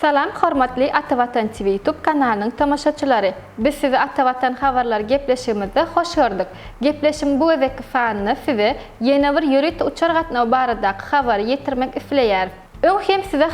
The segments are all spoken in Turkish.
Salam, hormatly Atavatan TV YouTube kanalynyň tamaşaçylary. Biz sizi Atavatan habarlar gepleşigimizde hoş gördük. Gepleşim bu eweki fanyny size ýene bir ýöret uçar gatnaw barada habary ýetirmek isleýär. Öň hem size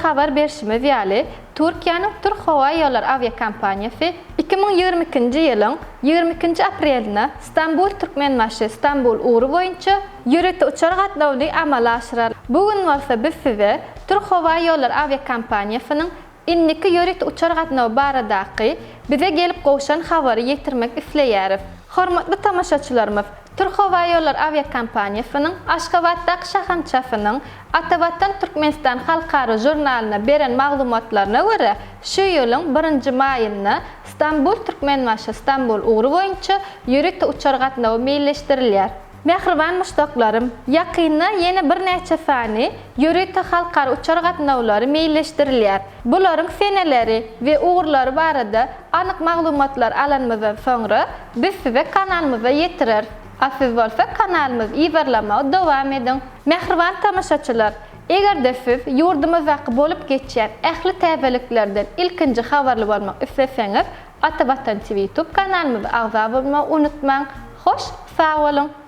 ýaly Türkiýanyň Türk Hava Ýolları aviakompaniyasy 2022-nji ýylyň 22 aprelinde Istanbul Türkmenbaşy Istanbul ugru boýunça ýöret uçar gatnawly amala aşyrar. Bugün bolsa biz size Türk Hava Ýolları aviakompaniýasynyň Inniki ýöret uçar gatnaw baradaky bize gelip gowşan habary ýetirmek isleýäris. Hormatly tamaşaçylarymyz, Türk Hava Ýolları aviakompaniýasynyň Aşgabatdaky şahançasynyň Atawatdan Türkmenistan halkary jurnalyna beren maglumatlaryna görä, şu ýylyň 1-nji maýynda Istanbul Türkmenbaşy Istanbul ugru boýunça ýöret uçar gatnawy meýilleşdirilýär. Mehriban muştaklarım, yakynda yeni bir neçe fani yörüte halkar uçar gatnawlary meýilleşdirilýär. Bularyň seneleri we uğurlary barada anyk maglumatlar alanmadan soňra biz size kanalymyza ýetirer. Asyz bolsa kanalymyzy iýerleme dowam edin. Mehriban tamaşaçylar, Eger-de siz ýurdumyzda bolup geçýän ähli täzeliklerden ilkinji habarly bolmak isleseňiz, Atabatan TV YouTube kanalymyza agza bolmagy unutmaň. Hoş, sag bolun.